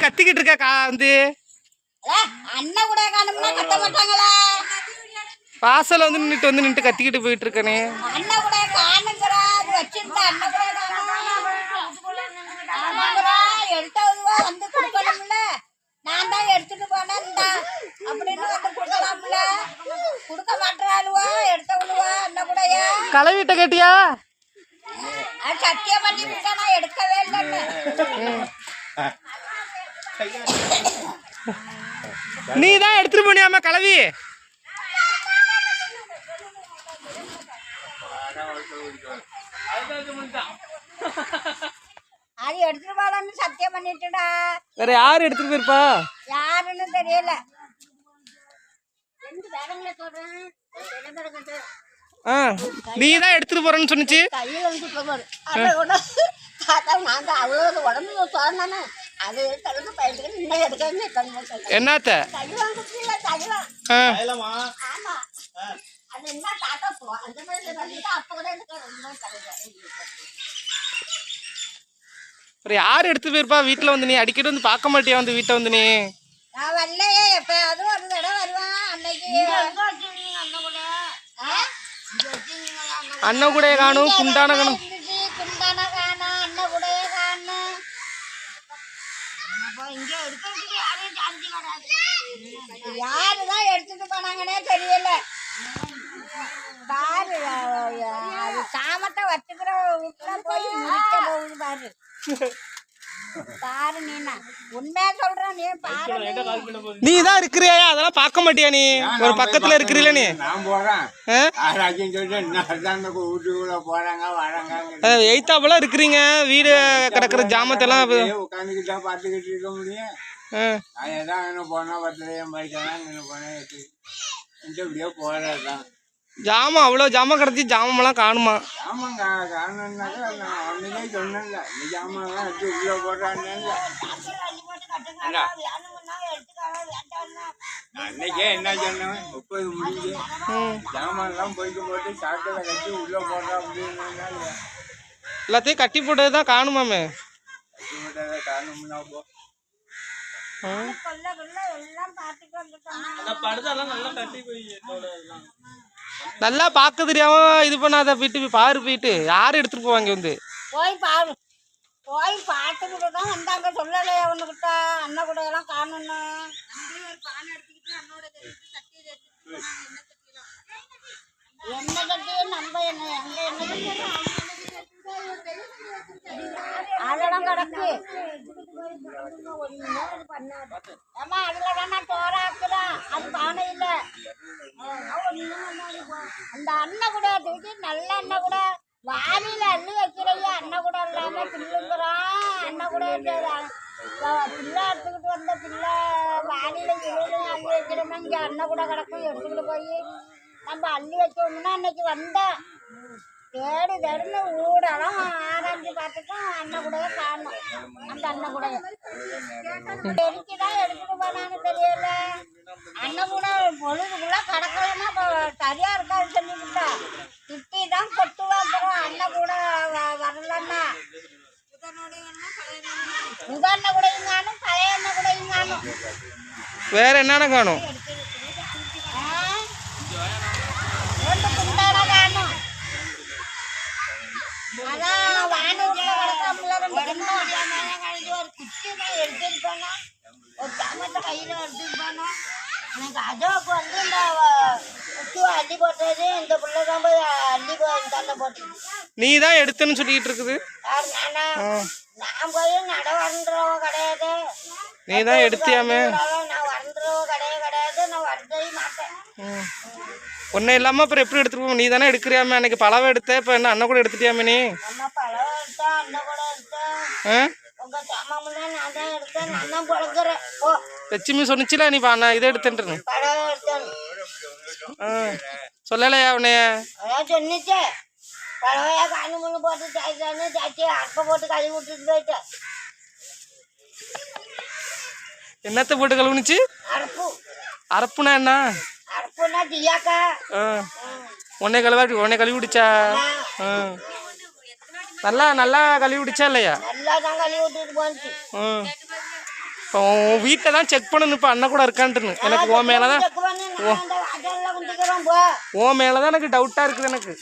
நின்னுட்டு கத்திக்கிட்டு இருக்க கா வந்து? அண்ணன் கூட காணும்னா கத்த மாட்டாங்களா? வாசல்ல வந்து நின்னுட்டு வந்து நின்னுட்டு கத்திக்கிட்டு போயிட்டு இருக்கனே. அண்ணன் கூட காணுங்கிறா வச்சிருந்த அண்ணன் கூட வந்து கொடுக்கணும்ல. நான் தான் எடுத்துட்டு போனேன் அப்படின்னு வந்து கொடுக்கலாம்ல. கொடுக்க மாட்டாளுவா எடுத்தவளுவா அண்ணன் கூடயா? கலவிட்ட கேட்டியா? அது சத்தியம் பண்ணி நான் எடுக்கவே இல்லைன்னு. நீ தான் எடுத்துட்டு போனியாம கலவி. அது எடுத்துட்டு போலான்னு சத்தியம் பண்ணிட்டுடா. வேற யார் எடுத்துட்டு போயிருப்பா? யாருன்னு தெரியல. நீ தான் எடுத்துட்டு போறேன்னு சொன்னிச்சு. கையில் வந்து போவாரு உடம்பு சொன்னானே? அது பயந்துக்கிட்டு இன்னும் என்னத்த? தைலம் குச்சியில் தைலம் ஆ. ஆமா. அது என்ன தாத்தா போ. அந்த மாதிரி பண்ணிட்டு அப்போ கூட எனக்கு ரொம்ப தலைவர் வேற யார் எடுத்து போயிருப்பா? வீட்டுல வந்து நீ அடிக்கடி வந்து பார்க்க மாட்டியா வந்து வீட்டை வந்து நீ? நான் வரலையே. எப்பயாவது ஒரு தடவை வருவேன் அன்னைக்கு. அண்ணன் கூட. காணும் குண்டான காணும். இங்க இருக்கிறதுக்கு யாரும் ஜாந்தி வராது யாருதான் எடுத்துட்டு போனாங்கன்னே தெரியல. பாரு அது சாமத்தை வச்சுக்கிற வீட்டுல போய் முடிக்க போகுது பாரு. பாரு நீனா. உண்மையா சொல்றேன் நீ பாரு நீ. தான் இருக்கிறியா? அதெல்லாம் பார்க்க மாட்டியா நீ? ஒரு பக்கத்துல இருக்கிறீல நீ? நான் போறேன். எய்த்தாப்புல இருக்கிறீங்க. வீடு கிடக்குற ஜாமத்தெல்லாம் உட்காந்துக்கிட்டா பார்த்துக்கிட்டு இருக்க முடியும். ஆ. நான் எதாவது அங்கே போனால் பத்தில் என் பைக்கெல்லாம் இங்கே போனேன் எட்டு இப்படியே போகிறது தான் ஜாமான் அவ்வளோ ஜாமான் கிடச்சி ஜாமெல்லாம் காணுமா? ஜாமான் கா காரணம்னாக்கா நான் அன்னைக்கே சொன்னேன்ல. இந்த ஜாமான்லாம் எடுத்து உள்ளே போடுறான்னு அன்னைக்கே என்ன சொன்னேன் முப்பது முடிஞ்சு. ஜாமான்லாம் போய்க்கு போட்டு சாக்கில் கட்டி உள்ளே போடுறா அப்படின்னு எல்லாத்தையும் கட்டி போட்டது தான் காணுமாமே? விட்டதை காரணம்னா போ. ஆ. கொல்ல கொல்ல எல்லாம் பார்த்துட்டு வந்துட்டோம் நல்லா பார்க்க தெரியாம இது பண்ணாத போயிட்டு போய் பாரு போயிட்டு. யார் எடுத்துட்டு போவாங்க வந்து? போய் பாரு. போய் பார்த்துக்கிட்டு தான் வந்தாங்க. சொல்லலையா அவனுக்கிட்ட அண்ணன் கூட எல்லாம் காணணும் என்ன கட்டியும் நம்ம என்ன? எங்க என்ன அதெல்லாம் கிடக்கு. ஏமா அதுல வேணா தோறாக்குறேன் அது பானை இல்லை. அந்த அண்ணன் கூட தூக்கி நல்ல அண்ணன் கூட வாலியில அள்ளி வைக்கிறையா அண்ணன் கூட இல்லாம பிள்ளைங்கிறான் அண்ணன் கூட பிள்ளை எடுத்துக்கிட்டு வந்த பிள்ளை வாலியில இழுன்னு அள்ளி வைக்கிறோமா இங்க அண்ணன் கூட கிடக்கும் எடுத்துக்கிட்டு போய் நம்ம அள்ளி வைக்கணும்னா அன்னைக்கு வந்தோம் தேடி தேடின்னு ஊடெல்லாம் ஆராய்ஞ்சு பார்த்துட்டோம் அண்ணன் கூடவே காணும். அந்த அண்ணன் கூட எரிக்குதான் எடுத்துட்டு போனான்னு தெரியல. அண்ணன் கூட பொழுதுக்குள்ள இப்போ சரியா இருக்காது சொல்லிவிட்டா திட்டி தான் கொட்டுவா அப்புறம் அண்ணன் கூட வரலன்னா அண்ணன் கூடயும் காணும் பழைய அண்ணன் கூடயும் காணும் வேற என்னென்ன காணும்? ஒரு ஜாமத்தை கையில எடுத்துட்டு போனோம் எனக்கு அஜோக்கு வந்து இந்த குச்சி அள்ளி போட்டது இந்த பிள்ளை தான் போய் அள்ளி போய் தள்ள போட்டு நீ தான் எடுத்தேன்னு சொல்லிட்டு இருக்குது. யார் நானா? நான் போய் நட வரன்றவ கிடையாது. நீ தான் எடுத்தியாமே. நான் வரன்றவ கிடையாது. கிடையாது. நான் வரவே மாட்டேன். ஒன்றும் இல்லாமல் அப்புறம் எப்படி எடுத்துட்டு போவோம் நீ தானே எடுக்கிறியாமே. அன்னைக்கு பழம் எடுத்த இப்போ என்ன அண்ணன் கூட எடுத்துட்டியாமே நீ? லட்சுமி சொன்னிச்சுல நீ இதை எடுத்துட்டு சொல்லலையா உன்னைய? அதான் சொன்னிச்சே பழவையா காணி முன்னு போட்டு கழுவி விட்டுட்டு போயிட்டேன். என்னத்தை போட்டு கழுவுனுச்சு? அறுப்பு. அரப்புனா என்ன? அறுப்புன்னா தீயாக்கா. உன்னை கழுவாடி உன்னை கழுவி விடுச்சா நல்லா நல்லா கழுவி விடுச்சா இல்லையா? நல்லா தான் கழுவி விட்டுட்டு இப்போ உன் வீட்டை தான் செக் பண்ணணும் இப்போ அண்ணன் கூட இருக்கான்ட்டுன்னு. எனக்கு உன் மேலே தான் உன் மேலே தான் எனக்கு டவுட்டாக இருக்குது எனக்கு.